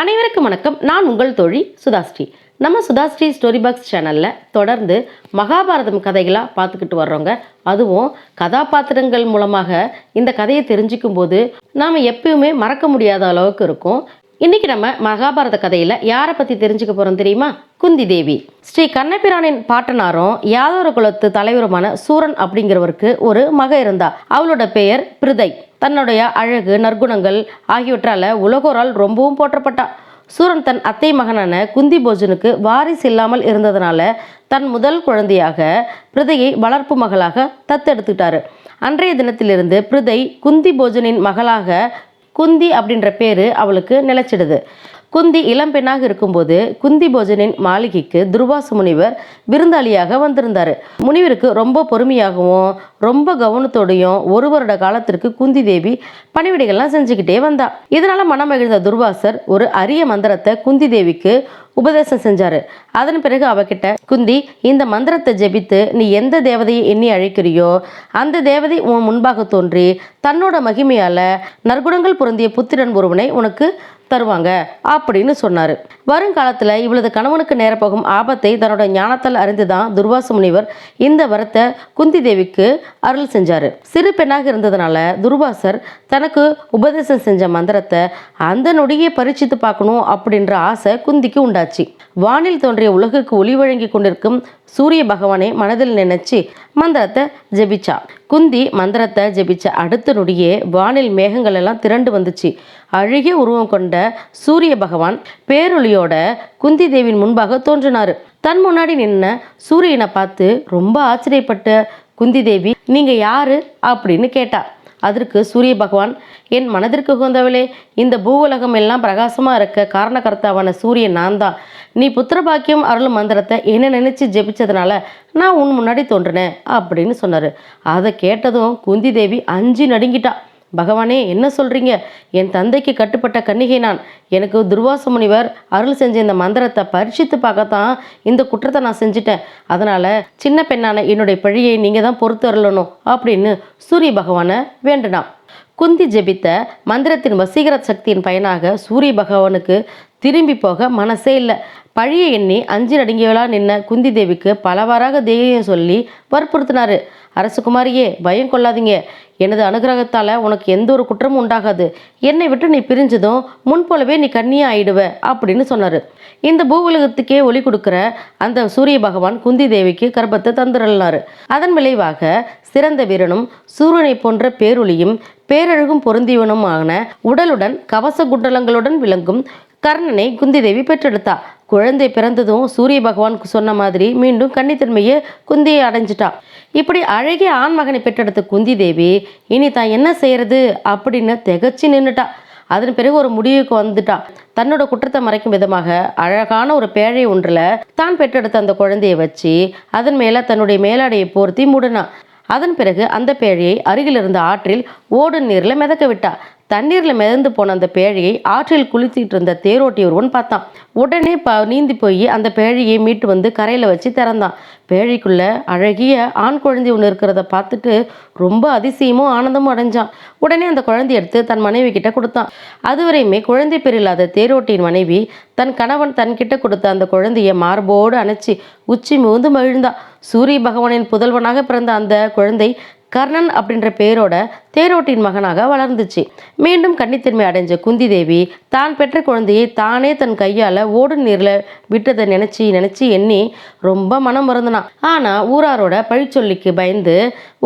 அனைவருக்கும் வணக்கம். நான் உங்கள் தோழி சுதாஸ்ரீ. நம்ம சுதாஸ்ரீ ஸ்டோரி பாக்ஸ் சேனலில் தொடர்ந்து மகாபாரதம் கதைகளாக பார்த்துக்கிட்டு வர்றோங்க. அதுவும் கதாபாத்திரங்கள் மூலமாக இந்த கதையை தெரிஞ்சுக்கும் போது நாம் எப்பயுமே மறக்க முடியாத அளவுக்கு இருக்கும். இன்னைக்கு நம்ம மகாபாரத கதையில் யாரை பற்றி தெரிஞ்சுக்க போகிறோம் தெரியுமா? குந்தி தேவி. ஸ்ரீ கண்ணபிரானின் பாட்டனாரும் யாதவர குலத்து தலைவருமான சூரன் அப்படிங்கிறவருக்கு ஒரு மக இருந்தா. அவளோட பெயர் பிருதை. தன்னுடைய அழகு நற்குணங்கள் ஆகியவற்றால் உலகோரால் ரொம்பவும் போற்றப்பட்டான் சூரன் தன் அத்தை மகனான குந்தி போஜனுக்கு வாரிசு இல்லாமல் இருந்ததுனால தன் முதல் குழந்தையாக பிருதையை வளர்ப்பு மகளாக தத்தெடுத்துட்டாரு. அன்றைய தினத்திலிருந்து பிருதை குந்தி போஜனின் மகளாக குந்தி அப்படின்ற பேரு அவளுக்கு நிலைச்சிடுது. குந்தி இளம்பெண்ணாக இருக்கும்போது குந்தி போஜனின் மாளிகைக்கு துர்வாச முனிவர் விருந்தாளியாக வந்திருந்தார். முனிவருக்கு ரொம்ப பொறுமையாகவும் ரொம்ப கவனத்தோடையும் ஒரு வருட காலத்திற்கு குந்தி தேவி பணிவிடைகள்லாம் செஞ்சுக்கிட்டே வந்தா. இதனால மனமகிழ்ந்த துர்வாசர் ஒரு அரிய மந்திரத்தை குந்தி தேவிக்கு உபதேசம் செஞ்சாரு. அதன் பிறகு அவகிட்ட குந்தி இந்த மந்திரத்தை ஜெபித்து நீ எந்த தேவதையை எண்ணி அழைக்கிறியோ அந்த தேவதை உன் முன்பாக தோன்றி தன்னோட மகிமையால நற்குணங்கள் பொருந்திய புத்திரன் ஒருவனை உனக்கு தருவாங்க அப்படின்னு சொன்னார். வருங்காலத்தில் இவளது கணவனுக்கு நேரப்போகும் ஆபத்தை தன்னோட ஞானத்தால் அறிந்துதான் துர்வாச முனிவர் இந்த வரத்தை குந்தி தேவிக்கு அருள் செஞ்சார். சிறு பெண்ணாக இருந்ததுனால துர்வாசர் தனக்கு உபதேசம் செஞ்ச மந்திரத்தை அந்த நொடியை பரீட்சித்து பார்க்கணும் அப்படின்ற ஆசை குந்திக்கு உண்டாச்சு. வானில் தோன்றிய உலகுக்கு ஒளி வழங்கி கொண்டிருக்கும் சூரிய பகவானை மனதில் நினைச்சு மந்திரத்தை ஜெபிச்சா. குந்தி மந்திரத்தை ஜெபிச்ச அடுத்த நொடியே வானில் மேகங்கள் எல்லாம் திரண்டு வந்துச்சு. அழகிய உருவம் கொண்ட சூரிய பகவான் பேரொளியோட குந்தி தேவியின் முன்பாக தோன்றினார். தன் முன்னாடி நின்ன சூரியனை பார்த்து ரொம்ப ஆச்சரியப்பட்ட குந்தி தேவி நீங்க யாரு? அப்படின்னு கேட்டா. அதற்கு சூரிய பகவான் என் மனதிற்கு உகந்தவளே இந்த பூவுலகம் எல்லாம் பிரகாசமாக இருக்க காரணகர்த்தாவான சூரியன் நான் தான் நீ புத்திரபாக்கியம் அருள் மந்திரத்தை என்ன நினைச்சு ஜெபிச்சதுனால நான் உன் முன்னாடி தோன்றினேன் அப்படின்னு சொன்னார். அதை கேட்டதும் குந்தி தேவி அஞ்சு நடுங்கிட்டா. பகவானே என்ன சொல்றீங்க? என் தந்தைக்கு கட்டுப்பட்ட கன்னிகை நான். எனக்கு துர்வாச முனிவர் அருள் செஞ்ச இந்த மந்திரத்தை பரிசித்து பார்க்கத்தான் இந்த குற்றத்தை நான் செஞ்சிட்டேன். அதனால சின்ன பெண்ணான என்னுடைய பழியை நீங்க தான் பொறுத்து அருளணும் அப்படின்னு சூரிய பகவானை வேண்டினான். குந்தி ஜெபித்த மந்திரத்தின் வசீகர சக்தியின் பயனாக சூரிய பகவானுக்கு திரும்பி போக மனசே இல்லை. பழிய எண்ணி அஞ்சு நடுங்கியவளா நின்ன குந்தி தேவிக்கு பலவாறாக தைரியம் சொல்லி வற்புறுத்தினாரு. அரசகுமாரியே பயம் கொள்ளாதீங்க. எனது அனுகிரகத்தால் உனக்கு எந்த ஒரு குற்றமும் உண்டாகாது. என்னை விட்டு நீ பிரிஞ்சதும் முன்போலவே நீ கண்ணியே ஆயிடுவ அப்படின்னு சொன்னார். இந்த பூவுலகத்துக்கே ஒளி கொடுக்குற அந்த சூரிய பகவான் குந்தி தேவிக்கு கர்ப்பத்தை தந்துடலாரு அதன் விளைவாக சிறந்த வீரனும் சூரியனை போன்ற பேரொளியும் பேரழகும் பொருந்தியவனுமான உடலுடன் கவச குண்டலங்களுடன் விளங்கும் கர்ணனை குந்தி தேவி பெற்றெடுத்தா. குழந்தை பிறந்ததும் சூரிய பகவான் சொன்ன மாதிரி மீண்டும் கன்னித்தன்மையை குந்தியை அடைஞ்சிட்டா. இப்படி அழகிய ஆண் மகனை பெற்றெடுத்த குந்தி தேவி இனி தான் என்ன செய்யறது அப்படின்னு திகச்சு நின்னுட்டா. அதன் பிறகு ஒரு முடிவுக்கு வந்துட்டா. தன்னோட குற்றத்தை மறைக்கும் விதமாக அழகான ஒரு பேழை ஒன்றில் தான் பெற்றெடுத்த அந்த குழந்தையை வச்சு அதன் மேலே தன்னுடைய மேலாடையை போர்த்தி மூடினான் அதன் பிறகு அந்த பேழையை அருகில் இருந்த ஆற்றில் ஓடும் நீரில் மிதக்க விட்டா. தண்ணீரில் மிதந்து போன அந்த பேழையை ஆற்றில் குளிச்சிட்டு இருந்த தேரோட்டி ஒருவன் பார்த்தான். உடனே ப நீந்தி போய் அந்த பேழையை மீட்டு வந்து கரையில் வச்சு திறந்தான். பேழைக்குள்ள அழகிய ஆண் குழந்தை ஒன்று இருக்கிறத பார்த்துட்டு ரொம்ப அதிசயமும் ஆனந்தமும் அடைஞ்சான். உடனே அந்த குழந்தைய எடுத்து தன் மனைவி கிட்ட கொடுத்தான். அதுவரையுமே குழந்தை பேர் இல்லாத தேரோட்டியின் மனைவி தன் கணவன் தன்கிட்ட கொடுத்த அந்த குழந்தைய மார்போடு அணைச்சி உச்சி மிகுந்து மகிழ்ந்தா சூரிய பகவானின் புதல்வனாக பிறந்த அந்த குழந்தை கர்ணன் அப்படின்ற பெயரோட தேரோட்டின் மகனாக வளர்ந்துச்சு. மீண்டும் கன்னித்தன்மை அடைஞ்ச குந்தி தேவி தான் பெற்ற குழந்தையை தானே தன் கையால் ஓடும் நீரில் விட்டதை நினச்சி நினச்சி எண்ணி ரொம்ப மனம் மறந்துனான் ஆனால் ஊராரோட பழிச்சொல்லிக்கு பயந்து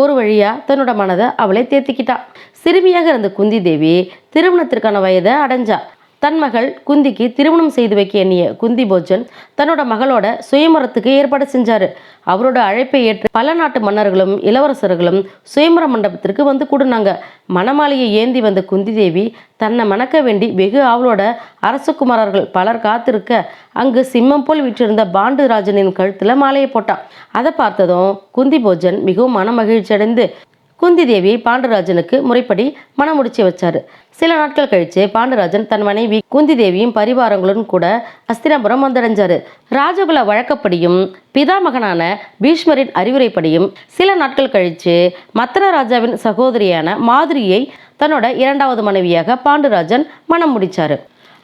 ஒரு வழியாக தன்னோட மனதை அவளை தேர்த்திக்கிட்டான் சிறுமியாக இருந்த குந்தி தேவி திருமணத்திற்கான வயதை அடைஞ்சா. தன் மகள் குந்திக்கு திருமணம் செய்து வைக்க எண்ணிய குந்தி போஜன் தன்னோட மகளோட சுயமரத்துக்கு ஏற்பாடு செஞ்சாரு. அவரோட அழைப்பை ஏற்று பல நாட்டு மன்னர்களும் இளவரசர்களும் சுயமர மண்டபத்திற்கு வந்து கூடுனாங்க. மணமாலையை ஏந்தி வந்த குந்தி தேவி தன்னை மணக்க வேண்டி வெகு ஆவலோட அரசகுமாரர்கள் பலர் காத்திருக்க அங்கு சிம்மம் போல் விற்றிருந்த பாண்டுராஜனின் கழுத்துல மாலையை போட்டான். அதை பார்த்ததும் குந்தி போஜன் மிகவும் மனமகிழ்ச்சி அடைந்து குந்தி தேவியை பாண்டுராஜனுக்கு முறைப்படி மணமுடிச்சு வச்சாரு. சில நாட்கள் கழிச்சு பாண்டுராஜன் தன் மனைவி குந்தி தேவியும் பரிவாரங்களுடன் கூட அஸ்தினாபுரம் வந்தடைஞ்சாரு. ராஜகுல வழக்கப்படியும் பிதாமகனான பீஷ்மரின் அறிவுரைப்படியும் சில நாட்கள் கழிச்சு மத்தன ராஜாவின் சகோதரியான மாதிரியை தன்னோட இரண்டாவது மனைவியாக பாண்டுராஜன் மணம் முடிச்சாரு.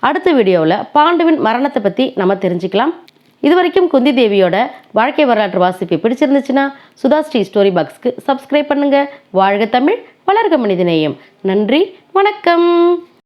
அடுத்த வீடியோவில் பாண்டுவின் மரணத்தை பற்றி நம்ம தெரிஞ்சுக்கலாம். இது வரைக்கும் குந்தி தேவியோட வாழ்க்கை வரலாற்று வாசிப்பு பிடிச்சிருந்துச்சுன்னா சுதாஸ்ரீ ஸ்டோரி பாக்ஸ்க்கு சப்ஸ்கிரைப் பண்ணுங்க. வாழ்க தமிழ் வளர்க மனிதநேயம். நன்றி வணக்கம்.